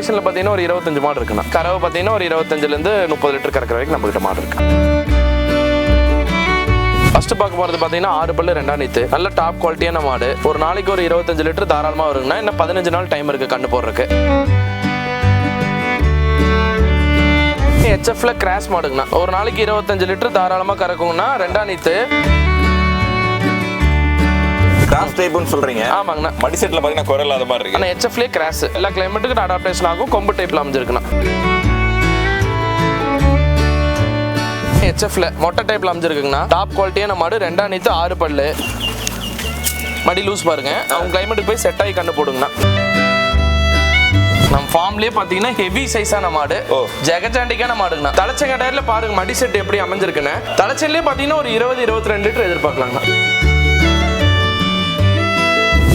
செலெக்ஷனில் பார்த்தீங்கன்னா ஒரு இருபத்தஞ்சு மாடு இருக்குண்ணா. கறவை பார்த்தீங்கன்னா ஒரு இருபத்தஞ்சிலேருந்து முப்பது லிட்டர் கறக்கிற வரைக்கும் நம்மகிட்ட மாடு இருக்கு. ஃபர்ஸ்ட் பார்க்க போகிறது பார்த்தீங்கன்னா ஆறு பல்லு ரெண்டாம் நீத்து. நல்ல டாப் குவாலிட்டியான மாடு. ஒரு நாளைக்கு ஒரு இருபத்தஞ்சு லிட்டர் தாராளமாக வருங்கன்னா இன்னும் பதினஞ்சு நாள் டைம் இருக்குது கண்ணு போடுறதுக்கு. ஹெச்எஃப்ல கிராஸ் மாடுங்கண்ணா. ஒரு நாளைக்கு இருபத்தஞ்சு லிட்டர் தாராளமாக கறக்குங்கண்ணா. ரெண்டாம் நீத்து. கிராஸ் டைப்னு சொல்றீங்க. ஆமாங்கண்ணா. மடி செட்ல பாத்தீங்கன்னா இல்லாத மாதிரி இருக்கு. ஆனால் ஹெச்எஃப்லேயே கிராஸ் எல்லா கிளைமேட்டுக்கும் அடாப்டேஷன் ஆகும். கொம்பு டைப்பில் அமைஞ்சிருக்குண்ணா. ஹெச்எஃப்ல மொட்டை டைப்பில் அமைஞ்சிருக்குங்கண்ணா. டாப் குவாலிட்டியான மாடு ரெண்டாம் நீத்து ஆறு பல்லு. மடி லூஸ் பாருங்க. அவங்க கிளைமேட்டுக்கு போய் செட் ஆகி கண்ணு போடுங்கண்ணா. நம்ம ஃபார்ம்லயே பாத்தீங்கன்னா ஹெவி சைஸான மாடு. ஓ. ஜெகஜாண்டிக்கான மாடுங்கண்ணா. தலைச்சங்கடையில பாருங்க மடி செட் எப்படி அமைஞ்சிருக்குன்னு. தலைச்சல்லே பாத்தீங்கன்னா ஒரு இருபது இருபத்தி ரெண்டு லிட்டர் எதிர்பார்க்கலாங்கண்ணா.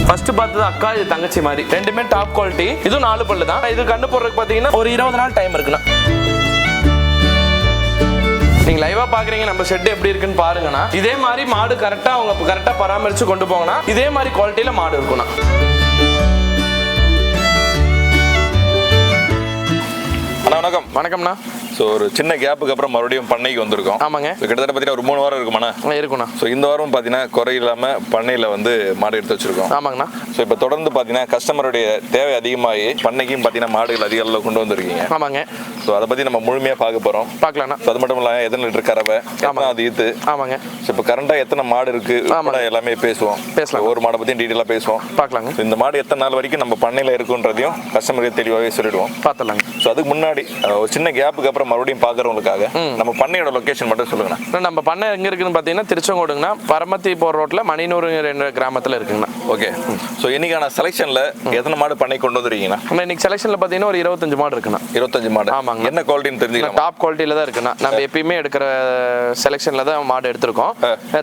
ஃபர்ஸ்ட் பார்த்தது அக்கா இது தங்கச்சி மாதிரி. ரெண்டுமே டாப் குவாலிட்டி இதுவும் நாலு பல்லு தான். இது கண்ணு போடுறதுக்கு பார்த்தீங்கன்னா ஒரு இருபது நாள் டைம் இருக்குண்ணா. நீங்க லைவா பாக்குறீங்க நம்ம ஷெட் எப்படி இருக்குன்னு பாருங்கண்ணா. இதே மாதிரி மாடு கரெக்டா அவங்க கரெக்டா பராமரிச்சு கொண்டு போங்கண்ணா. இதே மாதிரி குவாலிட்டியில மாடு இருக்கும்ண்ணா. வணக்கம். வணக்கம்ண்ணா. ஸோ ஒரு சின்ன கேப்புக்கு அப்புறம் மறுபடியும் பண்ணைக்கு வந்திருக்கோம். ஆமாங்க. கிட்டத்தட்ட பார்த்தீங்கன்னா ஒரு மூணு வாரம் இருக்குமாண்ணா? ஆ, இருக்குண்ணா. ஸோ இந்த வாரம் பார்த்தீங்கன்னா குறை இல்லாமல் பண்ணையில் வந்து மாடு எடுத்து வச்சிருக்கோம். ஆமாங்கண்ணா. ஸோ இப்போ தொடர்ந்து பார்த்தீங்கன்னா கஸ்டமருடைய தேவை அதிகமாகி பண்ணைக்கும் பார்த்தீங்கன்னா மாடுகள் அதிக அளவில் கொண்டு வந்திருக்கீங்க. ஆமாங்க. ஸோ அதை பற்றி நம்ம முழுமையாக பார்க்க போகிறோம் பார்க்கலாண்ணா. ஸோ அது மட்டும் இல்லாமல் எத்தனை லிட்டர் கறவை எத்தனை அது ஈத்து? ஆமாங்க. ஸோ இப்போ கரண்டாக எத்தனை மாடு இருக்கு? ஆமாங்க. கூட எல்லாமே பேசுவோம். பேசலாம். ஒரு மாடை பற்றியும் டீட்டெயிலாக பேசுவோம். பார்க்கலாங்க. இந்த மாடு எத்தனை நாள் வரைக்கும் நம்ம பண்ணையில் இருக்குன்றதையும் கஸ்டமருக்கு தெளிவாகவே சொல்லிடுவோம். பார்த்துலாங்க ஸோ அதுக்கு முன்னாடி ஒரு சின்ன கேப்புக்கு அப்புறம் மறுபடியும் பார்க்குறவங்களுக்காக. நம்ம பண்ணையோட லொகேஷன் மட்டும் சொல்லுங்கண்ணா. நம்ம பண்ணை எங்க இருக்குன்னு பார்த்தீங்கன்னா திருச்செங்கோடுங்கண்ணா. பரமத்தி போகிற ரோட்ல மணிநூறு ரெண்டு கிராமத்தில் இருக்குங்கண்ணா. ஓகே. ஸோ இன்னைக்கான செலெக்ஷன்ல எத்தனை மாடு பண்ணை கொண்டு வந்துருக்கீங்கண்ணா? அண்ணா, இன்னைக்கு செலெக்ஷன்ல பார்த்தீங்கன்னா ஒரு இருபத்தஞ்சு மாடு இருக்குண்ணா. இருபத்தஞ்சு மாடு. ஆமாங்க. என்ன குவாலிட்டின்னு தெரிஞ்சுக்கலாம்? டாப் குவாலிட்டியில தான் இருக்குண்ணா. நம்ம எப்பயுமே எடுக்கிற செலெக்ஷன்ல தான் மாடு எடுத்திருக்கோம்.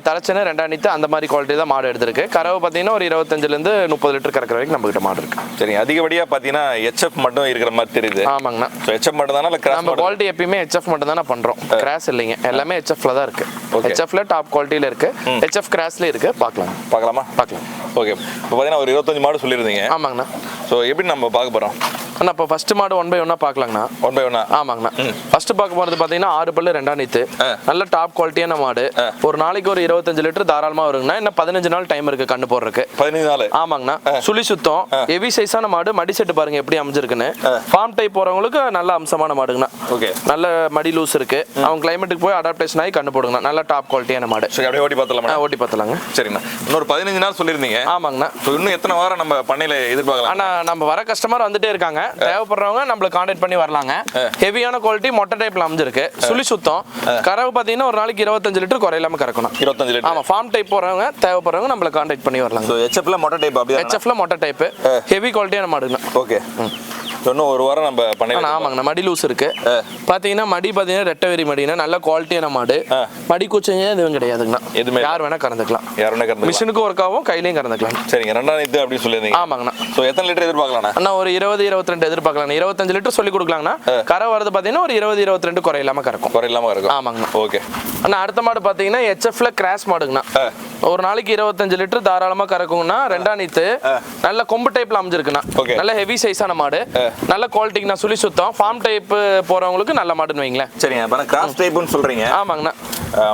தலைச்சனை ரெண்டாம் நீத்து அந்த மாதிரி குவாலிட்டி தான் மாடு எடுத்திருக்கு. கறவை பார்த்தீங்கன்னா ஒரு இருபத்தஞ்சிலேருந்து முப்பது லிட்டர் கறக்கிற வரைக்கும் நம்ம கிட்ட மாடு இருக்கு. சரி அதிகப்படியாக பார்த்தீங்கன்னா ஹெச்எஃப் மட்டும் இருக்கிற மாதிரி தெரியுது. ஆமாங்கண்ணா. ஸோ ஹெச்எஃப் மட்டும் தானே? நம்ம குவாலிட்டி எப்பயுமே ஹெச்எஃப் மட்டும் தானே பண்றோம். கிராஸ் இல்லைங்க. எல்லாமே ஹெச்எஃப்ல தான் இருக்கு. ஹெச்எஃப்ல டாப் குவாலிட்டியில இருக்கு. ஹெச்எஃப் கிராஸ்ல இருக்கு. பார்க்கலாம். பார்க்கலாமா? பார்க்கலாம். ஓகே இப்போ பார்த்தீங்கன்னா ஒரு இருபத்தஞ்சு மாடு சொல்லியிருந்தீங்க. ஆமாங்கண்ணா. ஸோ எப்படி நம்ம பார்க்க போகிறோம் அண்ணா இப்போ ஃபர்ஸ்ட் மாடு ஒன் பை ஒன்னா பார்க்கலாங்கண்ணா. ஒன் பை ஒன்னா ஆமாங்கண்ணா. ஃபர்ஸ்ட் பார்க்க போறது பாத்தீங்கன்னா ஆறு பல்லு ரெண்டாம் நீத்து. நல்ல டாப் குவாலிட்டியான மாடு. ஒரு நாளைக்கு ஒரு இருபத்தஞ்சு லிட்டர் தாராளமா வருங்கண்ணா. இன்னும் பதினஞ்சு நாள் டைம் இருக்கு கண்ணு போடுறதுக்கு. பதினஞ்சு நாள்? ஆமாங்கண்ணா. சுழி சுத்தம். ஹெவி சைஸான மாடு. மடி செட்டு பாருங்க எப்படி அமைஞ்சிருக்குன்னு. ஃபார்ம் டைப் போறவங்களுக்கு நல்ல அம்சமான மாடுங்கண்ணா. ஓகே நல்ல மடி லூஸ் இருக்கு. அவங்க கிளைமேட்டுக்கு போய் அடாப்டேஷன் ஆகி கண்ணு போடுங்கண்ணா. நல்ல டாப் குவாலிட்டியான மாடு. சரி அப்படியே ஓட்டி பார்த்தலாமா ஓட்டி பார்த்தலாங்க சரிங்கண்ணா இன்னொரு பதினஞ்சு நாள் சொல்லியிருந்தீங்க. ஆமாங்கண்ணா. இன்னும் எத்தனை வாரம் நம்ம பண்ணையில் எதிர்பார்க்கலாம்? ஆனா நம்ம வர கஸ்டமர் வந்துட்டே இருக்காங்க. தேவைப்படுறவங்க நம்மள காண்டாக்ட் பண்ணி வரலாங்க. ஹெவியான குவாலிட்டி மொட்டை டைப்ல அமைஞ்சிருக்கு. சுழி சுத்தம். கறவு பாத்தீங்கன்னா ஒரு நாளைக்கு இருபத்தஞ்சு லிட்டர் குறையில்லாம கறக்கணும். இருபத்தஞ்சு லிட்டர். ஆமா ஃபார்ம் டைப் போறவங்க தேவைப்படுறவங்க நம்மள காண்டாக்ட் பண்ணி வரலாங்க. ஸோ ஹெச்எஃப்ல மொட்டை டைப் அப்படியே ஹெச்எஃப்ல மொட்டை டைப் ஹெவி குவாலிட்டியான மாடுங்க ஓகே இன்னும் ஒரு வாரம் நம்ம ஆனா ஆமாங்கண்ணா மடி லூஸ் இருக்கு. பாத்தீங்கன்னா மடி பாத்தீங்கன்னா ரெட்டை வெறி மடினா நல்ல குவாலிட்டியான மாடு. மடி கூச்சங்க எதுவும் கிடையாதுங்கண்ணா. எதுவுமே. யார் வேணா கறந்துக்கலாம். யாருன்னே கறந்து மிஷினுக்கு ஒர்க் ஆகும் கையிலையும் கறந்துக்கலாம். சரிங்க ரெண்டாம் இது அப்படின்னு சொல்லியிருந்தீங்க. ஆமாங்கண்ணா. ஸோ எத்தனை லிட்டர் எதிர்பார்க்கலாம்ண்ணா? அண்ணா ஒரு இருபது இருபத்தி ரெண்டு எதிர்பார்க்கலாம் இருபத்தஞ்சு லிட்டர் சொல்லி கொடுக்கலாங்கண்ணா. கரை வரது பார்த்தீங்கன்னா ஒரு இருபது இருபத்தி ரெண்டு குறை இல்லாம கறக்கும். குறை இல்லாமல் இருக்கும் ஆமாங்கண்ணா. ஓகே. அண்ணா அடுத்த மாடு பார்த்தீங்கன்னா ஹெச்எஃப்ல கிராஸ் மாடுங்கண்ணா. ஒரு நாளைக்கு இருபத்தஞ்சு லிட்டர் தாராளமா கறக்குங்கண்ணா. ரெண்டாம் நீத்து நல்ல கொம்பு டைப்ல அமைஞ்சிருக்குண்ணா. நல்ல ஹெவி சைஸான மாடு. நல்ல குவாலிட்டிக்குண்ணா சுழி சுத்தம். ஃபார்ம் டைப் போறவங்களுக்கு நல்ல மாடுன்னு வைங்களேன். சரிங்க இப்போ கிராஸ் டைப்னு சொல்றீங்க. ஆமாங்கண்ணா.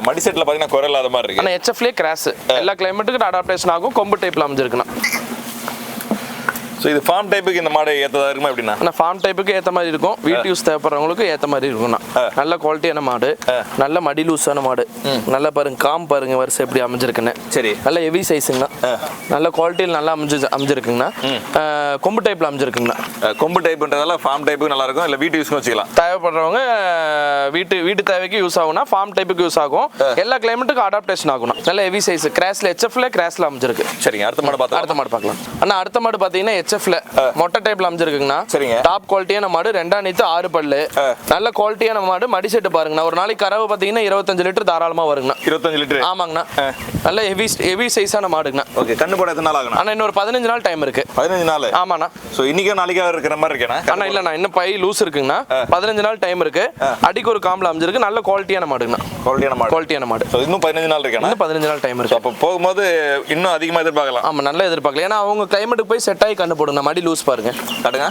மடி செட்டில் பார்த்தீங்கன்னா குறை இல்லாத மாதிரி இருக்கு. அண்ணா ஹெச்எஃப்லேயே கிராஸ் எல்லா கிளைமேட்டுக்கும் அடாப்டேஷன் ஆகும். கொம்பு டைப்ல அமைஞ்சிருக்குண்ணா. ஸோ இது ஃபார்ம் டைப்புக்கு இந்த மாடு ஏற்றதா இருக்குமா எப்படின்னா? ஆனால் ஃபார்ம் டைப்புக்கு ஏற்ற மாதிரி இருக்கும். வீட்டு யூஸ் தேவைப்படுறவங்களுக்கு ஏற்ற மாதிரி இருக்கும்ண்ணா. நல்ல குவாலிட்டியான மாடு. நல்ல மடி லூஸான மாடு. நல்ல பாருங்க காம் பாருங்க வரிசை எப்படி அமைஞ்சிருக்குன்னு. சரி. நல்ல ஹெவி சைஸுங்கண்ணா நல்ல குவாலிட்டியில் நல்லா அமைஞ்சு அமைஞ்சிருக்குங்கண்ணா. கொம்பு டைப்பில் அமைஞ்சிருக்குங்கண்ணா. கொம்பு டைப்புன்றதால ஃபார்ம் டைப்புக்கு நல்லா இருக்கும். இல்லை வீட்டு யூஸ்க்கும் வச்சுக்கலாம். தேவைப்படுறவங்க வீட்டு வீட்டு தேவைக்கு யூஸ் ஆகும்னா ஃபார்ம் டைப்புக்கு யூஸ் ஆகும். எல்லா கிளைமேட்டுக்கும் அடாப்டேஷன் ஆகும்ண்ணா. நல்ல ஹெவி சைஸ் கிராஸ்ல ஹெச்எஃப்ல கிராஸ்ல அமைஞ்சிருக்கு. சரிங்க அடுத்த மாடு பார்த்தா அடுத்த மாடு பார்க்கலாம். அண்ணா அடுத்த மாடு பார்த்தீங்கன்னா ஹெச்எஃப்ல மொட்டை டைப்ல அமைஞ்சிருக்குங்கண்ணா. சரிங்க. டாப் குவாலிட்டியான மாடு ரெண்டாம் நீத்து ஆறு பல்லு. நல்ல குவாலிட்டியான மாடு மடி செட்டு பாருங்கண்ணா. ஒரு நாளைக்கு கறவு பார்த்தீங்கன்னா இருபத்தஞ்சு லிட்டர் தாராளமா வருங்கண்ணா. இருபத்தஞ்சு லிட்டர்? ஆமாங்கண்ணா. நல்ல ஹெவி ஹெவி சைஸான மாடுங்கண்ணா. ஓகே கண்ணு போட எத்தனை நாள் ஆகணும் அண்ணா இன்னொரு பதினஞ்சு நாள் டைம் இருக்கு. பதினஞ்சு நாள்? ஆமாண்ணா. ஸோ இன்னைக்கும் நாளைக்கா இருக்கிற மாதிரி இருக்கேண்ணா? அண்ணா இல்லண்ணா இன்னும் பை லூஸ் இருக்குங்கண்ணா. பதினஞ்சு நாள் டைம் இருக்கு. அடிக்கு ஒரு காம்பில் அமைஞ்சிருக்கு. நல்ல குவாலிட்டியான மாடுங்கண்ணா. குவாலிட்டியான மாடு. குவாலிட்டியான மாடு. இன்னும் பதினஞ்சு நாள் இன்னும் பதினஞ்சு நாள் டைம் இருக்கு. அப்போ போகும்போது இன்னும் அதிகமாக எதிர்பார்க்கலாம். ஆமா நல்லா எதிர்பார்க்கல ஏன்னா அவங்க கிளைமேட்டுக்கு போய் செட் ஆகி கண்டு போடுங்க மடி லூஸ் பாருங்க. காட்டுங்க.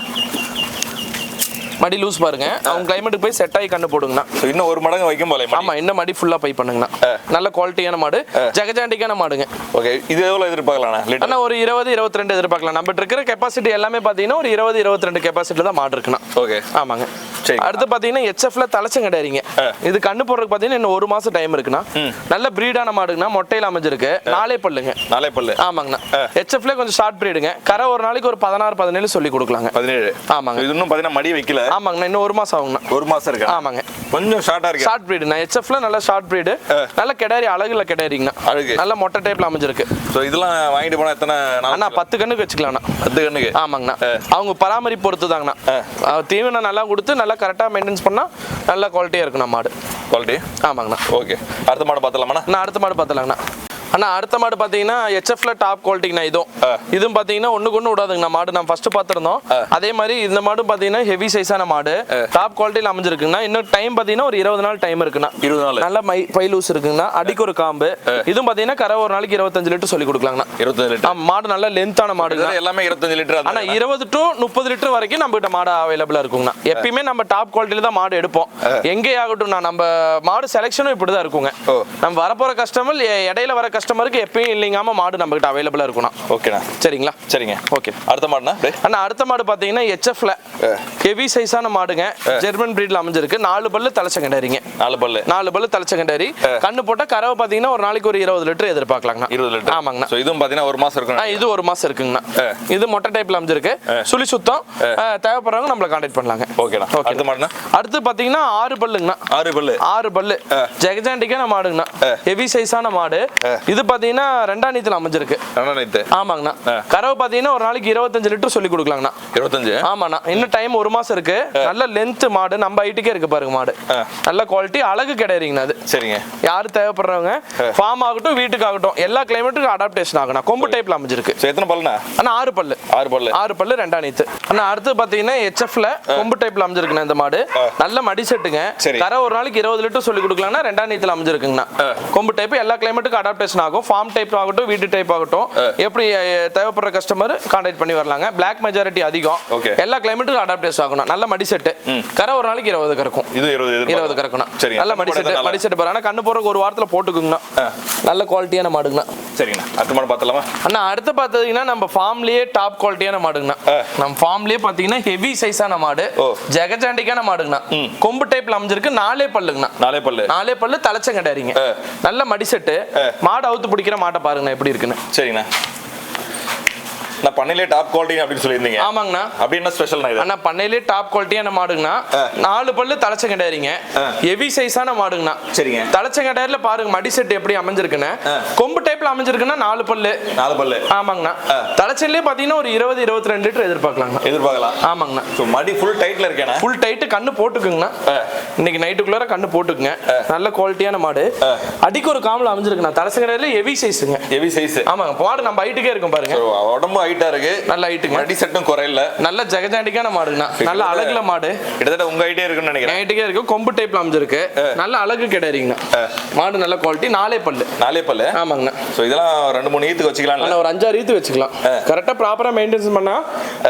மடி லூஸ் பாருங்க. அவங்க கிளைமேட்டுக்கு போய் செட் ஆகி கண்ணு போடுங்கண்ணா. இன்னும் ஒரு மடங்கு வைக்கும் போல ஆமா இன்னும் மடி ஃபுல்லா பை பண்ணுங்கண்ணா. நல்ல குவாலிட்டியான மாடு ஜெகஜாண்டிக்கான மாடுங்க. ஓகே இது எவ்வளவு எதிர்பார்க்கலாம்ண்ணா? லிட்டர் ஆனா ஒரு இருபது இருபத்தி ரெண்டு எதிர்பார்க்கலாம். நம்ம இருக்கிற கெப்பாசிட்டி எல்லாமே பாத்தீங்கன்னா ஒரு இருபது இருபத்தி ரெண்டு கெப்பாசிட்டில தான் மாடு இருக்குண்ணா. ஓகே ஆமாங்க. சரி. அடுத்து பாத்தீங்கன்னா ஹெச்எஃப்ல தலைச்சங்கடாரிங்க இது கண்ணு போடுறதுக்கு பாத்தீங்கன்னா இன்னும் ஒரு மாசம் டைம் இருக்குண்ணா. நல்ல பிரீடான மாடுங்கண்ணா. மொட்டையில அமைஞ்சிருக்கு. நாலே பல்லுங்க. நாலே பல்லு. ஆமாங்கண்ணா. ஹெச்எஃப்ல கொஞ்சம் ஷார்ட் பிரீடுங்க கரை ஒரு நாளைக்கு ஒரு பதினாறு பதினேழு சொல்லி கொடுக்கலாங்க. பதினேழு. ஆமாங்க. இது இன்னும் பார்த்தீங்கன்னா மடி வைக்கல. ஆமாங்கண்ணா இன்னும் ஒரு மாசம் ஆகுங்கண்ணா ஒரு மாசம் இருக்கா? ஆமாங்க. கொஞ்சம் ஷார்ட்டா இருக்கு? ஷார்ட் பிரீடுண்ணா ஹெச்எஃப்ல நல்ல ஷார்ட் பிரீடு நல்ல கெடாரி அழகுல கெடாரிங்கண்ணா அழகு. நல்ல மொட்டை டைப்ல அமைஞ்சிருக்கு. ஸோ இதெல்லாம் வாங்கிட்டு போனா எத்தனை அண்ணா பத்து கண்ணுக்கு வச்சுக்கலாம்ண்ணா. பத்து கண்ணுக்கு? ஆமாங்கண்ணா. அவங்க பராமரிப்பு பொறுத்து தாங்கண்ணா தீவனம் நல்லா கொடுத்து நல்லா கரெக்டாக மெயின்டைன்ஸ் பண்ணால் நல்ல குவாலிட்டியாக இருக்குண்ணா மாடு. குவாலிட்டி ஆமாங்கண்ணா. ஓகே அடுத்த மாடு பார்த்தலாமாண்ணா நான் அடுத்த மாடு பார்த்துலாங்கண்ணா அண்ணா அடுத்த மாடு பார்த்தீங்கன்னா ஹெச்எஃப்ல டாப் குவாலிட்டிங்கண்ணா இதுவும். இதுவும் பார்த்தீங்கன்னா ஒன்றுக்கு ஒன்று விடாதுங்கண்ணா மாடு நான் ஃபர்ஸ்ட் பார்த்துருந்தோம் அதே மாதிரி இந்த மாடு பார்த்தீங்கன்னா ஹெவி சைஸான மாடு. டாப் குவாலிட்டியில் அமைஞ்சிருக்குங்கண்ணா. இன்னும் டைம் பார்த்தீங்கன்னா ஒரு இருபது நாள் டைம் இருக்குண்ணா. இருபது நாள். நல்ல மை பை லூஸ் இருக்குங்கண்ணா. அடிக்கு ஒரு காம்பு. இதுவும் பார்த்தீங்கன்னா கரை ஒரு நாளைக்கு இருபத்தஞ்சு லிட்டர் சொல்லி கொடுக்கலாங்கண்ணா. இருபத்தஞ்சு லிட்டர். மாடு நல்ல லென்த்தான இதெல்லாம் எல்லாமே இருபத்தஞ்சு லிட்டர் ஆனா இருபது டு முப்பது லிட்டர் வரைக்கும் நம்ம கிட்ட மாடு அவைலபிளா இருக்குங்கண்ணா. எப்பயுமே நம்ம டாப் குவாலிட்டியில தான் மாடு எடுப்போம். எங்கே ஆகட்டும் நம்ம மாடு செலெக்ஷனும் இப்படிதான் இருக்குங்க. ஓ. நம்ம வரப்போற கஸ்டமர் இடையில வர கஸ்டமருக்கு எப்பயும் இல்லைங்காம மாடு நம்ம கிட்ட அவைலபிளா இருக்கும்ண்ணா. ஓகேண்ணா. சரிங்களா? சரிங்க. ஓகே. அடுத்த மாடுண்ணா? அண்ணா அடுத்த மாடு பாத்தீங்கன்னா ஹெச்எஃப்ல ஹெவி சைஸான மாடுங்க. ஜெர்மன் பிரீட்ல அமைஞ்சிருக்கு. நாலு பல்லு தலைச்சங்கண்டாரிங்க நாலு பல்லு. நாலு பல்லு தலைச்சங்கண்டாரி கண்ணு போட்டா கறவை பாத்தீங்கன்னா ஒரு நாளைக்கு ஒரு இருபது லிட்டர் எதிர்பார்க்கலாங்கண்ணா. இருபது லிட்டர். ஆமாங்கண்ணா. ஸோ இதுவும் பார்த்தீங்கன்னா ஒரு மாசம் ஆ, இருக்கும் இது ஒரு மாசம் இருக்குங்கண்ணா. இது மொட்டை டைப்ல அமைஞ்சிருக்கு. சுழி சுத்தம். தேவைப்படுறவங்க நம்மள கான்டாக்ட் பண்ணலாங்க. ஓகேண்ணா. ஓகே. அடுத்த மாடுண்ணா? அடுத்து பாத்தீங்கன்னா ஆறு பல்லுங்கண்ணா. ஆறு பல்லு. ஆறு பல்லு. ஜெகஜாண்டிக்கான மாடுங்கண்ணா. ஹெவி சைஸான மாடு. இது பாத்தீங்கன்னா ரெண்டாம் நீத்துல அமைஞ்சிருக்கு. ரெண்டாம் நைத்து ஆமாங்கண்ணா. கறவை பாத்தீங்கன்னா ஒரு நாளைக்கு இருபத்தஞ்சு லிட்டர் சொல்லி கொடுக்கலாங்கண்ணா. இருபத்தஞ்சு? ஆமாண்ணா. இன்னும் டைம் ஒரு மாசம் இருக்கு. நல்ல லென்த் மாடு நம்ம ஹைட்டுக்கே இருக்கு பாருங்க மாடு. நல்ல குவாலிட்டி அழகு கிடையாதுங்கண்ணா அது. சரிங்க. யாரு தேவைப்படுறவங்க ஃபார்ம் ஆகட்டும் வீட்டுக்கு ஆகட்டும் எல்லா கிளைமேட்டுக்கும் அடாப்டேஷன் ஆகணும் கொம்பு டைப்ல அமைஞ்சிருக்கு. எத்தனை பல்லுண்ணா? ஆனா ஆறு பல்லு. ஆறு பல்லு. ஆறு பல்லு ரெண்டா நீத்து அண்ணா அடுத்து பாத்தீங்கன்னா ஹெச்எஃப்ல கொம்பு டைப்ல அமைஞ்சிருக்குண்ணா இந்த மாடு. நல்ல மடி செட்டுங்க. கரை ஒரு நாளைக்கு இருபது லிட்டர் சொல்லி கொடுக்கலாம்னா ரெண்டா நீத்துல அமைஞ்சிருக்குங்கண்ணா. கொம்பு டைப் எல்லா கிளைமேட்டுக்கும் அடாப்டேஷன் ஆகும். ஃபார்ம் டைப் ஆகட்டும் வீட்டு டைப் ஆகட்டும். எப்படி தேவைப்படுற கஸ்டமர் கான்டாக்ட் பண்ணி வரலாங்க. பிளாக் மெஜாரிட்டி அதிகம். Okay. எல்லா கிளைமேட்டுக்கும் அடாப்டேஷன் ஆகணும். நல்ல மடி செட்டு கரை ஒரு நாளைக்கு இருபது கறக்கும். இது இருபது. கறக்கணும். சரிங்க. நல்ல மடி செட்டு மடி செட்டு பாரு. ஆனா கண்ணு போறதுக்கு ஒரு வாரத்துல போட்டுக்குங்கண்ணா. நல்ல குவாலிட்டியான மாடுங்கண்ணா. சரிங்கண்ணா. அடுத்த மாடு பார்த்தலாமா அண்ணா அடுத்து பார்த்தீங்கன்னா நம்ம ஃபார்ம்லயே டாப் குவாலிட்டியான மாடுங்கண்ணா. நம்ம ஃபார்ம்லயே பார்த்தீங்கன்னா ஹெவி சைஸான மாடு. ஜெகஜாண்டிக்கான மாடுங்கண்ணா. கொம்பு டைப்ல அமைஞ்சிருக்கு. நாலே பல்லுங்கண்ணா. நாலே பல்லு. நாலே பல்லு தலைச்சங்கடாரிங்க நல்ல மடி செட்டு மாடு அவுத்து பிடிக்கிற மாட்டை பாருங்கண்ணா எப்படி இருக்குன்னு. சரிங்கண்ணா. பண்ணையிலே டாப் குவாலிட்டி அப்படின்னு சொல்லியிருந்தீங்க. ஆமாங்கண்ணா. அப்படி என்ன ஸ்பெஷல்ண்ணா இது? அண்ணா பண்ணையிலே டாப் குவாலிட்டியான மாடுங்கண்ணா. நாலு பல்லு தலைச்சங்கடாரிங்க ஹெவி சைஸான மாடுங்கண்ணா. சரிங்க. தலைச்சங்கடாரில பாருங்க மடி செட் எப்படி அமைஞ்சிருக்குன்னு. கொம்பு டைப்ல அமைஞ்சிருக்குன்னா நாலு பல்லு. நாலு பல்லு. ஆமாங்கண்ணா. தலைச்சல்லே பார்த்தீங்கன்னா ஒரு இருபது இருபத்தி ரெண்டு லிட்டர் எதிர்பார்க்கலாங்கண்ணா. எதிர்பார்க்கலாம். ஆமாங்கண்ணா. ஸோ மடி ஃபுல் டைட்ல இருக்கேண்ணா. ஃபுல் டைட்டு கண்ணு போட்டுக்குங்கண்ணா. இன்னைக்கு நைட்டுக்குள்ளார கண்ணு போட்டுக்குங்க. நல்ல குவாலிட்டியான மாடு. அடிக்கு ஒரு காமல அமைஞ்சிருக்குண்ணா. தலைசங்கரையில ஹெவி சைஸுங்க ஹெவி சைஸ் ஆமாங்க மாடு நம்ம ஹைட்டுக்கே இருக்கும் பாருங்க. உடம்பு ஹைட்டா இருக்கு. நல்ல ஹைட்டுங்க மடி செட்டும் குறையில. நல்ல ஜெகஜாண்டிக்கான மாடுங்கண்ணா. நல்ல அழகுல மாடு. கிட்டத்தட்ட உங்க ஹைட்டே இருக்குன்னு நினைக்கிறேன். ஹைட்டுக்கே இருக்கு. கொம்பு டைப்ல அமைஞ்சிருக்கு. நல்ல அழகு கிடையாதுங்கண்ணா. மாடு நல்ல குவாலிட்டி நாலே பல்லு. நாலே பல்லு? ஆமாங்கண்ணா. ஸோ இதெல்லாம் ரெண்டு மூணு ஈத்துக்கு வச்சுக்கலாம்ல? ஆனா ஒரு அஞ்சாறு ஈத்து வச்சுக்கலாம். கரெக்டா ப்ராப்பரா மெயின்டெனன்ஸ் பண்ணா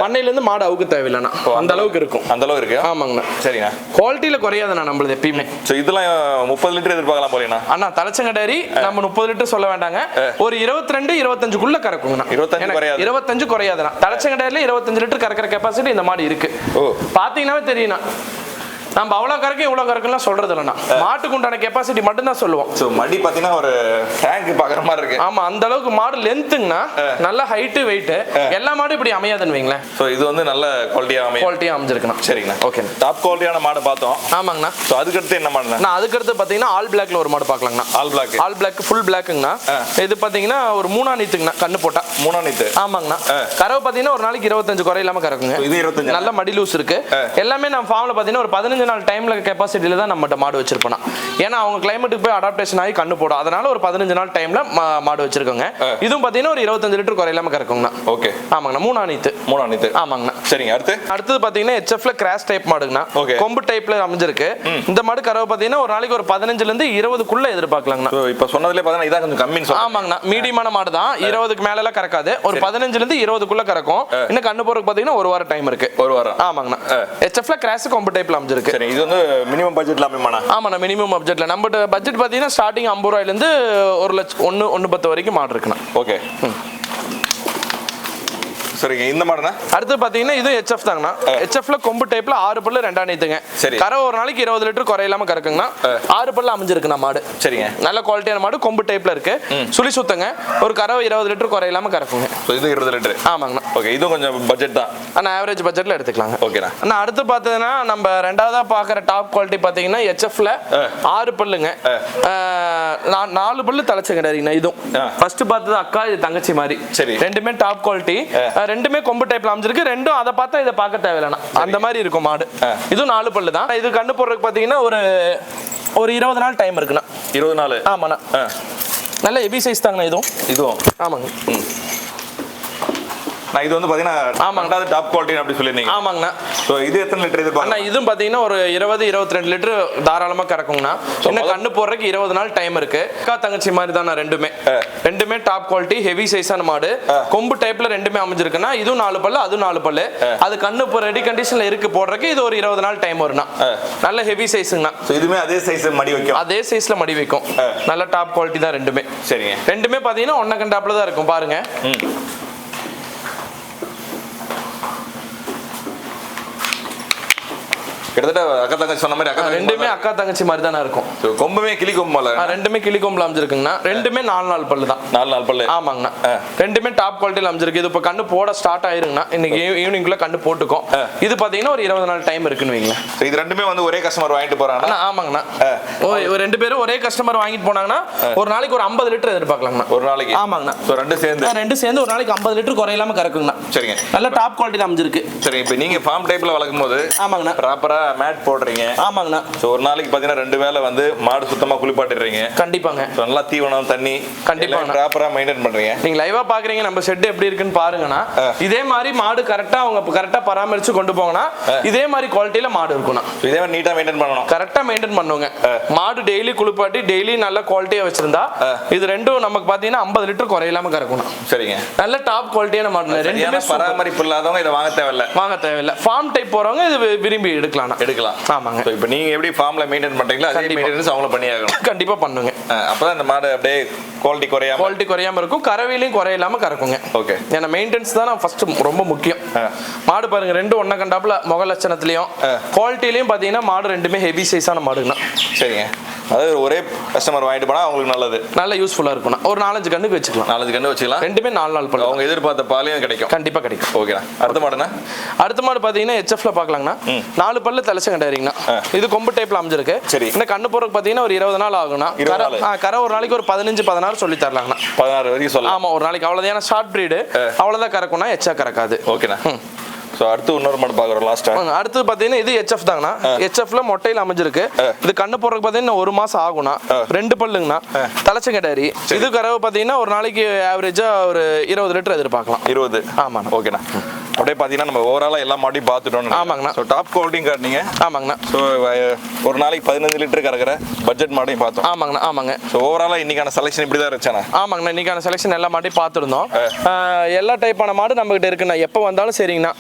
பண்ணையில இருந்து மாடு அவுக்கு தேவையில்லைண்ணா. அந்த அளவுக்கு இருக்கும். அந்த அளவு இருக்கு? ஆமாங்கண்ணா. சரிண்ணா. குவாலிட்டியில குறையாதுண்ணா நம்மளது எப்பயுமே. ஸோ இதெல்லாம் முப்பது லிட்டர் எதிர்பார்க்கலாம் போலீங்கண்ணா அண்ணா தலைச்சங்கடாரி நம்ம முப்பது லிட்டர் சொல்ல வேண்டாங்க. ஒரு இருபத்தி ரெண்டு இருபத்தஞ்சுக்குள்ள கறக்குங்கண்ணா. 25 எனக்கு குறையாது. இருபத்தஞ்சு குறையாதுண்ணா. தலைச்சங்கடாரில இருபத்தஞ்சு லிட்டர் கறக்கிற கெப்பாசிட்டி இந்த மாதிரி இருக்கு. ஓ. பாத்தீங்கன்னாவே தெரியும்ண்ணா நம்ம அவ்வளோ கறக்க இவ்வளோ கறக்குலாம் சொல்றது இல்லைண்ணா மாட்டுக்கு உண்டான கெப்பாசிட்டி மட்டும்தான் சொல்லுவோம். ஸோ மடி பார்த்தீங்கன்னா ஒரு டேங்க் பார்க்குற மாதிரி இருக்கு. ஆமா அந்த அளவுக்கு மாடு லென்த்துங்கண்ணா நல்ல ஹைட்டு வெயிட் எல்லா மாடும் இப்படி அமையாதுன்னு வைங்களேன். ஸோ இது வந்து நல்ல குவாலிட்டியாக அமையும். குவாலிட்டியா அமைஞ்சிருக்குண்ணா. சரிங்கண்ணா. ஓகே டாப் குவாலிட்டியான மாடு பார்த்தோம். ஆமாங்கண்ணா. ஸோ அதுக்கடுத்து என்ன மாடுண்ணா? நான் அதுக்கடுத்து பார்த்தீங்கன்னா ஆல் பிளாக்ல ஒரு மாடு பார்க்கலாங்கண்ணா. All black all black full பிளாக்குங்கண்ணா இது பார்த்தீங்கன்னா ஒரு மூணா நீத்துங்கண்ணா கண்ணு போட்டா. மூணா நீத்து. ஆமாங்கண்ணா. கறவை பார்த்தீங்கன்னா ஒரு நாளைக்கு இருபத்தஞ்சு குறை இல்லாம கறக்குங்க. இது இருபத்தஞ்சு. நல்ல மடி லூஸ் இருக்கு. எல்லாமே நம்ம ஃபார்ம்ல பார்த்தீங்கன்னா ஒரு பதினஞ்சு நாள் டைம்ல கெப்பாசிட்டியில தான் நம்மகிட்ட மாடு வச்சிருப்போம். ஏன்னா அவங்க கிளைமேட்டுக்கு போய் அடாப்டேஷன் ஆகி கண்ணு போடும். அதனால ஒரு பதினஞ்சு நாள் டைம்ல மாடு வச்சிருக்கோங்க. இதுவும் பாத்தீங்கன்னா ஒரு இருபத்தஞ்சு லிட்டர் குறையில்லாம கறக்குங்கண்ணா. ஓகே. ஆமாங்கண்ணா மூணு அணித்து. மூணு அணித்து. ஆமாங்கண்ணா. சரிங்க அடுத்து? அடுத்தது பாத்தீங்கன்னா ஹெச்எஃப்ல கிராஸ் டைப் மாடுங்கண்ணா. Okay. கொம்பு டைப்ல அமைஞ்சிருக்கு. இந்த மாடு கறவை பாத்தீங்கன்னா ஒரு நாளைக்கு ஒரு பதினஞ்சுல இருந்து இருபதுக்குள்ள எதிர்பார்க்கலாங்கண்ணா. இப்போ சொன்னதுலேயே பார்த்தீங்கன்னா இதான் கொஞ்சம் சொல்லுங்க ஆமாங்கண்ணா மீடியமான மாடு தான் இருபதுக்கு மேல எல்லாம் கறக்காது. ஒரு பதினஞ்சுல இருந்து இருபதுக்குள்ள கறக்கும். இன்னும் கண்ணு போறதுக்கு பாத்தீங்கன்னா ஒரு வாரம் டைம் இருக்கு. ஒரு வாரம். ஆமாங்கண்ணா. ஹெச்எஃப்ல கிராஸ் கொம்பு டைப்ல அமைஞ்சிருக்கு. சரி இது வந்து மினிமம் பட்ஜெட்ல அமைமாண்ணா ஆமாண்ணா மினிமம் பட்ஜெட்ல நம்ம பட்ஜெட் பாத்தீங்கன்னா ஸ்டார்டிங் ஐம்பது ரூபாயில இருந்து ஒரு லட்சம் ஒன்னு ஒன்னு பத்து வரைக்கும் மாடு இருக்குண்ணா. ஓகே சரிங்க இந்த மாடுண்ணா? அடுத்து பாத்தீங்கன்னா இது ஹெச்எஃப் தாங்கண்ணா. ஹெச்எஃப்ல கொம்பு டைப்ல ஆறு பல்லு ரெண்டாம் நீத்துங்க சரி. கரை ஒரு நாளைக்கு இருபது லிட்டர் குறையில்லாம கறக்குங்கண்ணா. ஆறு பல்லு அமைஞ்சிருக்குண்ணா மாடு. சரிங்க. நல்ல குவாலிட்டியான மாடு கொம்பு டைப்ல இருக்கு. சுழி சுத்தங்க. ஒரு கறவை இருபது லிட்டர் குறையில்லாம கறக்குங்க. இது இருபது லிட்டரு? ஆமாங்கண்ணா. ஓகே இதுவும் கொஞ்சம் பட்ஜெட் தான். அண்ணா ஆவரேஜ் பட்ஜெட்ல எடுத்துக்கலாங்க. ஓகேண்ணா அண்ணா அடுத்து பார்த்ததுன்னா நம்ம ரெண்டாவதா பார்க்குற டாப் குவாலிட்டி பார்த்தீங்கன்னா ஹெச்எஃப்ல ஆறு பல்லுங்க. நாலு பல்லு தலைச்ச கிடையாதுங்கண்ணா இதுவும். ஃபர்ஸ்ட் பார்த்தது அக்கா இது தங்கச்சி மாதிரி. சரி. ரெண்டுமே டாப் குவாலிட்டி ரெண்டுமே கொம்பு டைப்ல அமைஞ்சிருக்கு. ரெண்டும் அதை பார்த்தா இதை பார்க்க தேவையில்லைண்ணா. அந்த மாதிரி இருக்கும் மாடு. இதுவும் நாலு பல்லு தான். இது கண்ணு போடுறதுக்கு பார்த்தீங்கன்னா ஒரு ஒரு இருபது நாள் டைம் இருக்குண்ணா. இருபது நாள். ஆமாண்ணா. நல்ல ஹெவி சைஸ் தாங்கண்ணா இதுவும். இதுவும். ஆமாங்க. நான் இது வந்து பார்த்தீங்கன்னா ஆமாங்க. ரெண்டாவது டாப் குவாலிட்டி அப்படி சொல்லியிருந்தீங்க. ஆமாங்கண்ணா ஸோ இது எத்தனை லிட்டர் இது அண்ணா இதுவும் பாத்தீங்கன்னா ஒரு இருபது இருபத்தி ரெண்டு லிட்டர் தாராளமா கறக்குங்கண்ணா. இன்னும் கண்ணு போடுறதுக்கு இருபது நாள் டைம் இருக்கு. அக்கா தங்கச்சி மாதிரி தான் ரெண்டுமே ரெண்டுமே டாப் குவாலிட்டி ஹெவி சைஸான மாடு. கொம்பு டைப்ல ரெண்டுமே அமைஞ்சிருக்குன்னா இதுவும் நாலு பல்லு அதுவும் நாலு பல்லு. அது கண்ணு இப்போ ரெடி கண்டிஷன்ல இருக்கு போடுறதுக்கு இது ஒரு இருபது நாள் டைம் வரும்ண்ணா நல்ல ஹெவி சைஸுங்கண்ணா ஸோ இதுவுமே அதே சைஸ் மடி வைக்கும். அதே சைஸ்ல மடி வைக்கும். நல்ல டாப் குவாலிட்டி தான் ரெண்டுமே. சரிங்க. ரெண்டுமே பாத்தீங்கன்னா ஒன்ன கண்டாப்புல தான் இருக்கும் பாருங்க. கிட்டத்தட்ட அக்கா தங்கச்சி சொன்ன மாதிரி அக்கா ரெண்டுமே அக்கா தங்கச்சி மாதிரி தானே இருக்கும். கொம்புமே கிளி கொம்புல ரெண்டுமே கிளி கொம்புல அமைஞ்சிருக்குங்கண்ணா. ரெண்டுமே நாலு நாள் பல்லு தான். நாலு நாள் பல்லு. ஆமாங்கண்ணா. ரெண்டுமே டாப் குவாலிட்டியில் அமைஞ்சிருக்கு. இது இப்போ கண்ணு போட ஸ்டார்ட் ஆயிருங்கண்ணா. இன்னைக்கு ஈவினிங்குள்ள கண்ணு போட்டுக்கும். இது பார்த்தீங்கன்னா ஒரு இருபது நாள் டைம் இருக்குன்னு வைங்களேன். இது ரெண்டுமே வந்து ஒரே கஸ்டமர் வாங்கிட்டு அண்ணா ஆமாங்கண்ணா. ரெண்டு பேரும் ஒரே கஸ்டமர் வாங்கிட்டு போனாங்கன்னா ஒரு நாளைக்கு ஒரு ஐம்பது லிட்டர் எதிர்பார்க்கலாங்கண்ணா. ஒரு நாளைக்கு? ஆமாங்கண்ணா. ரெண்டு சேர்ந்து. ரெண்டு சேர்ந்து ஒரு நாளைக்கு ஐம்பது லிட்டர் குறையில்லாம கறக்குங்கண்ணா. சரிங்க. நல்ல டாப் குவாலிட்டியில் அமைஞ்சிருக்கு. சரி இப்போ நீங்க ஃபார்ம் டைப்ல வளர்க்கும் போது ஆமாங்கண்ணா. ப்ராப்பரா மேட் போடுறீங்க. ஆமாங்கண்ணா. ஸோ ஒரு நாளைக்கு பார்த்தீங்கன்னா ரெண்டு வேளை வந்து மாடு சுத்தமா குளிப்பாட்டிடுறீங்க. கண்டிப்பாங்க. நல்லா தீவனம் தண்ணி கண்டிப்பாண்ணா. ப்ராப்பரா மெயின்டைன் பண்றீங்க. நீங்க லைவா பாக்குறீங்க நம்ம ஷெட் எப்படி இருக்குன்னு பாருங்கண்ணா. இதே மாதிரி மாடு கரெக்டா அவங்க கரெக்டா பராமரிச்சு கொண்டு போங்கன்னா இதே மாதிரி குவாலிட்டியில மாடு இருக்கும்ண்ணா இதே மாதிரி நீட்டா மெயின்டைன் பண்ணணும். கரெக்டா மெயின்டைன் பண்ணுவாங்க. மாடு டெய்லி குளிப்பாட்டி டெய்லி நல்ல குவாலிட்டியா வச்சிருந்தா இது ரெண்டும் நமக்கு பாத்தீங்கன்னா ஐம்பது லிட்டர் குறையில்லாம கறக்கணும் சரிங்க. நல்ல டாப் குவாலிட்டியான மாடு ரெண்டுமே. பராமரிப்பு இல்லாதவங்க இதை வாங்க தேவையில்ல. வாங்க தேவையில்ல. ஃபார்ம் டைப் போறவங்க இது விரும்பி எடுக்கலாம் எடுக்கலாம். ஆமாங்க. இப்போ நீங்க எப்படி ஃபார்ம்ல மெயின்டைன் பண்றீங்களோ அதே. மெயின்டெனன்ஸ் அவங்களும் பண்ணி ஆகணும் கண்டிப்பா பண்ணுங்க. அஹ் அப்பதான் இந்த மாடு அப்படியே குவாலிட்டி குறையாம குவாலிட்டி குறையாம இருக்கும். கறவையிலையும் குறையில்லாம கறக்குங்க. ஓகே ஏன்னா மெயின்டெனன்ஸ் தான் ஃபர்ஸ்ட் ரொம்ப முக்கியம். மாடு பாருங்க ரெண்டும் ஒன்ன கண்டாப்புல முக லட்சணத்துலயும் குவாலிட்டிலையும் பாத்தீங்கன்னா மாடு ரெண்டுமே ஹெவி சைஸான மாடுங்கண்ணா. சரிங்க. அதாவது ஒரே கஸ்டமர் வாங்கிட்டு போனா அவங்களுக்கு நல்லது. நல்ல யூஸ்ஃபுல்லா இருக்கும்ண்ணா ஒரு நாலஞ்சு கண்ணுக்கு வச்சுக்கலாம். நாலஞ்சு கண்டு வச்சுக்கலாம். ரெண்டுமே நாலு நாள் பல்லு அவங்க எதிர்பார்த்த பாலையும் கிடைக்கும். கண்டிப்பா கிடைக்கும். ஓகேண்ணா அடுத்த மாடுண்ணா? அடுத்த மாடு பாத்தீங்கன்னா ஹெச்எஃப்ல பாக்கலாங்கண்ணா. நாலு பல்லு தலைச்ச கண்டாரிங்கண்ணா. இது கொம்பு டைப்ல அமைஞ்சிருக்கு. சரி. இந்த கண்ணு போறதுக்கு பாத்தீங்கன்னா ஒரு இருபது நாள் ஆகும்ண்ணா. இருபது கரை ஒரு நாளைக்கு ஒரு பதினஞ்சு பதினாறு சொல்லி தரலாங்கண்ணா. பதினாறு வரைக்கும் சொல்லலாம். ஆமா ஒரு நாளைக்கு அவ்வளவுதான். ஏன்னா ஷார்ட் பிரீடு அவ்வளவுதான் கறக்கும்னா எச்சா கறக்காது. ஓகேண்ணா ஸோ அடுத்து இன்னொரு மாடு பார்க்குறோம் லாஸ்ட்டாக வாங்க, அடுத்தது பாத்தீங்கன்னா இது ஹெச்எஃப் தாங்கண்ணா. ஹெச்எஃப்ல மொட்டையில அமைஞ்சிருக்கு. இது கண்ணு போறதுக்கு பாத்தீங்கன்னா ஒரு மாசம் ஆகும்ண்ணா. ரெண்டு பல்லுங்கண்ணா. தலைச்ச கடாரி இது கறவை பாத்தீங்கன்னா ஒரு நாளைக்கு ஆவரேஜா ஒரு இருபது லிட்டர் எதிர்பார்க்கலாம். இருபது. ஆமாண்ணா. ஓகேண்ணா. அப்படியே பார்த்தீங்கன்னா நம்ம ஓவராலாக எல்லா மாட்டையும் பார்த்துட்டோம் ஆமாங்கண்ணா. ஸோ டாப் குவாலிட்டியும் காட்டினீங்க ஆமாங்கண்ணா. ஸோ ஒரு நாளைக்கு பதினஞ்சு லிட்டர் கறக்கிற பட்ஜெட் மாடையும் பார்த்தோம். ஆமாங்கண்ணா ஆமாங்க. ஸோ ஓவராலாக இன்னைக்கான செலெக்ஷன் இப்படி தான் இருந்துச்சாண்ணா. ஆமாங்கண்ணா இன்னைக்கான செலெக்ஷன் எல்லா மாட்டையும் பார்த்துருந்தோம். எல்லா டைப்பான மாடு நம்ம கிட்ட இருக்குண்ணா. எப்போ வந்தாலும் சரிங்கண்ணா.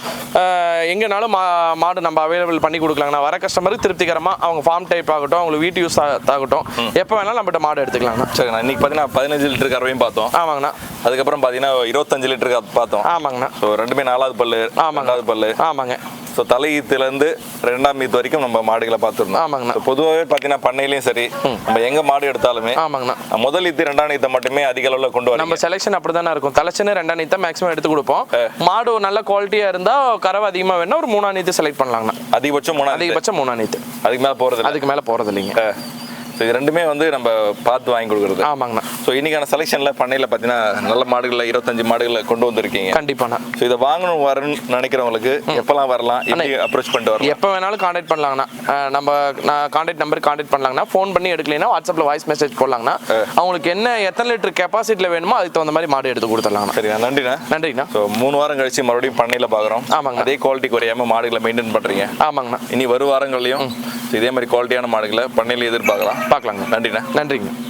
எங்கனாலும் மா மாடு நம்ம அவைலபிள் பண்ணி கொடுக்கலாங்கண்ணா. வர கஸ்டமருக்கு திருப்திகரமாக அவங்க ஃபார்ம் டைப் ஆகட்டும் அவங்களுக்கு வீட்டு யூஸ் ஆகட்டும் எப்போ வேணாலும் நம்மகிட்ட மாடு எடுத்துக்கலாங்கண்ணா. சரிண்ணா இன்னைக்கு பார்த்தீங்கன்னா பதினஞ்சு லிட்டர் கறவையும் பார்த்தோம். ஆமாங்கண்ணா. அதுக்கப்புறம் பார்த்தீங்கன்னா இருபத்தஞ்சு லிட்டர் பார்த்தோம். ஆமாங்கண்ணா. ஸோ ரெண்டுமே நாலாவது பல்லு ஆமாங்க. ரெண்டாவது பல்லு. ஆமாங்க. ஸோ தலையீத்துலேருந்து ரெண்டாம் ஈத்து வரைக்கும் நம்ம மாடுகளை பார்த்துருந்தோம் ஆமாங்கண்ணா. பொதுவாகவே பார்த்தீங்கன்னா பண்ணையிலையும் சரி நம்ம எங்க மாடு எடுத்தாலுமே ஆமாங்கண்ணா. முதல் ஈத்து ரெண்டாம் ஈத்தை மட்டுமே அதிக அளவில் கொண்டு வரீங்க. நம்ம செலெக்ஷன் அப்படி இருக்கும். தலைச்சனு ரெண்டாம் நீத்தா மேக்ஸிமம் எடுத்து கொடுப்போம். மாடு நல்ல குவாலிட்டியா இருந்தா கறவை அதிகமா வேணா ஒரு மூணாம் நீத்து செலக்ட் பண்ணலாங்கண்ணா. அதிகபட்சம் மூணாம் ஈத்து. அதிகபட்சம் மூணாம் நீத்து அதுக்கு மேலே போகிறது அதுக்கு மேல போறது இல்லைங்க ஸோ இது ரெண்டுமே வந்து நம்ம பார்த்து வாங்கி கொடுக்குறது. ஆமாங்கண்ணா. ஸோ இன்னைக்கான செலெக்ஷன்ல பண்ணையில் பார்த்தீங்கன்னா நல்ல மாடுகளில் இருபத்தஞ்சு மாடுகளை கொண்டு வந்திருக்கீங்க. கண்டிப்பாண்ணா. ஸோ இதை வாங்கணும் வரணும்னு நினைக்கிறவங்களுக்கு எப்பெல்லாம் வரலாம் அப்ரோச் பண்ணிட்டு வரலாம்? எப்போ வேணாலும் காண்டாக்ட் பண்ணலாங்கண்ணா. நம்ம நான் காண்டாக்ட் நம்பர் காண்டாக்ட் பண்ணலாங்கண்ணா. ஃபோன் பண்ணி எடுக்கலைன்னா வாட்ஸ்அப்பில் வாய்ஸ் மெசேஜ் போடலாங்கண்ணா. அவங்களுக்கு என்ன எத்தனை லிட்டர் கெப்பாசிட்டியில் வேணுமோ அதுக்கு தகுந்த மாதிரி மாடு எடுத்து கொடுத்துடலாங்கண்ணா. சரிண்ணா நன்றிண்ணா. நன்றிங்கண்ணா. ஸோ மூணு வாரம் கழிச்சு மறுபடியும் பண்ணையில் பார்க்குறோம் ஆமாங்க. அதே குவாலிட்டி குறையாம மாடுகளை மெயின்டைன் பண்ணுறீங்க ஆமாங்கண்ணா. இனி வரும் வாரங்கள்லையும் இதே மாதிரி குவாலிட்டியான மாடுகளை பண்ணையில் எதிர்பார்க்கலாம். பார்க்கலாங்க. நன்றிண்ணா. நன்றிங்க.